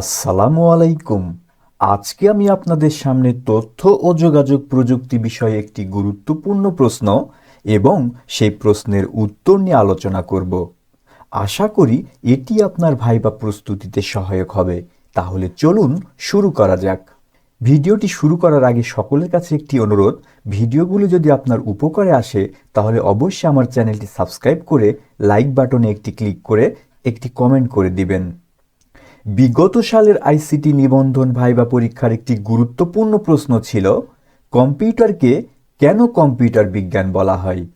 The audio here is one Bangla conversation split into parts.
আসসালামু আলাইকুম। আজকে আমি আপনাদের সামনে তথ্য ও যোগাযোগ প্রযুক্তি বিষয়ে একটি গুরুত্বপূর্ণ প্রশ্ন এবং সেই প্রশ্নের উত্তর নিয়ে আলোচনা করব। আশা করি এটি আপনার ভাইবা প্রস্তুতিতে সহায়ক হবে। তাহলে চলুন শুরু করা যাক। ভিডিওটি শুরু করার আগে সকলের কাছে একটি অনুরোধ, ভিডিওগুলো যদি আপনার উপকারে আসে, তাহলে অবশ্যই আমার চ্যানেলটি সাবস্ক্রাইব করে লাইক বাটনে একটি ক্লিক করে একটি কমেন্ট করে দিবেন। বিগত সালের আইসিটি নিবন্ধন ভাইবা পরীক্ষার একটি গুরুত্বপূর্ণ প্রশ্ন ছিল, কম্পিউটারকে কেন কম্পিউটার বিজ্ঞান বলা হয়?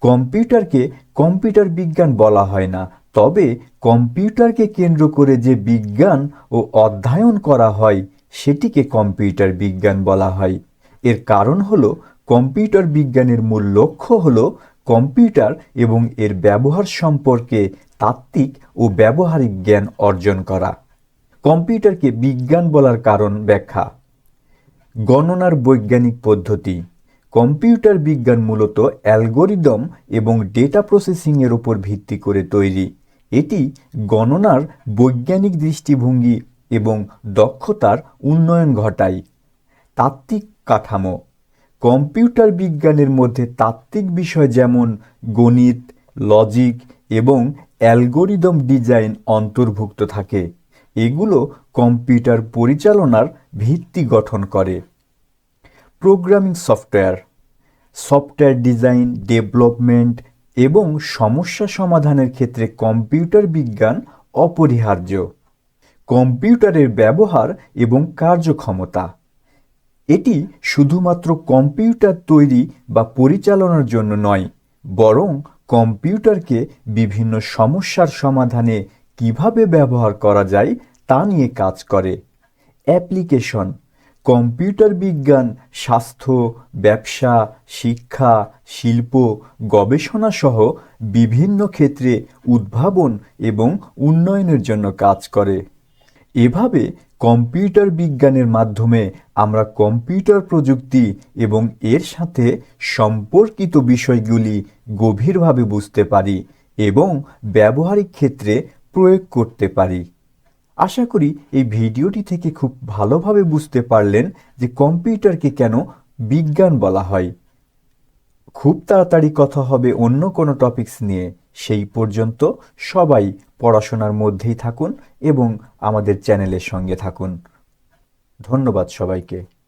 কম্পিউটারকে কম্পিউটার বিজ্ঞান বলা হয় না, তবে কম্পিউটারকে কেন্দ্র করে যে বিজ্ঞান ও অধ্যয়ন করা হয়, সেটিকে কম্পিউটার বিজ্ঞান বলা হয়। এর কারণ হলো, কম্পিউটার বিজ্ঞানের মূল লক্ষ্য হলো কম্পিউটার এবং এর ব্যবহার সম্পর্কে তাত্ত্বিক ও ব্যবহারিক জ্ঞান অর্জন করা। কম্পিউটারকে বিজ্ঞান বলার কারণ ব্যাখ্যা। গণনার বৈজ্ঞানিক পদ্ধতি। কম্পিউটার বিজ্ঞান মূলত অ্যালগোরিদম এবং ডেটা প্রসেসিংয়ের উপর ভিত্তি করে তৈরি। এটি গণনার বৈজ্ঞানিক দৃষ্টিভঙ্গি এবং দক্ষতার উন্নয়ন ঘটায়। তাত্ত্বিক কাঠামো। কম্পিউটার বিজ্ঞানের মধ্যে তাত্ত্বিক বিষয় যেমন গণিত, লজিক এবং অ্যালগোরিদম ডিজাইন অন্তর্ভুক্ত থাকে। এগুলো কম্পিউটার পরিচালনার ভিত্তি গঠন করে। Programming software software design, development এবং সমস্যা সমাধানের ক্ষেত্রে কম্পিউটার বিজ্ঞান অপরিহার্য। কম্পিউটারের ব্যবহার এবং কার্যক্ষমতা। এটি শুধুমাত্র কম্পিউটার তৈরি বা পরিচালনার জন্য নয়, বরং কম্পিউটারকে বিভিন্ন সমস্যার সমাধানে কীভাবে ব্যবহার করা যায় তা নিয়ে কাজ করে। অ্যাপ্লিকেশন, কম্পিউটার বিজ্ঞান, স্বাস্থ্য, ব্যবসা, শিক্ষা, শিল্প গবেষণা সহ বিভিন্ন ক্ষেত্রে উদ্ভাবন এবং উন্নয়নের জন্য কাজ করে। এভাবে কম্পিউটার বিজ্ঞানের মাধ্যমে আমরা কম্পিউটার প্রযুক্তি এবং এর সাথে সম্পর্কিত বিষয়গুলি গভীরভাবে বুঝতে পারি এবং ব্যবহারিক ক্ষেত্রে প্রয়োগ করতে পারি। আশা করি এই ভিডিওটি থেকে খুব ভালোভাবে বুঝতে পারলেন যে কম্পিউটারকে কেন বিজ্ঞান বলা হয়। খুব তাড়াতাড়ি কথা হবে অন্য কোনো টপিকস নিয়ে। সেই পর্যন্ত সবাই পড়াশোনার মধ্যেই থাকুন এবং আমাদের চ্যানেলের সঙ্গে থাকুন। ধন্যবাদ সবাইকে।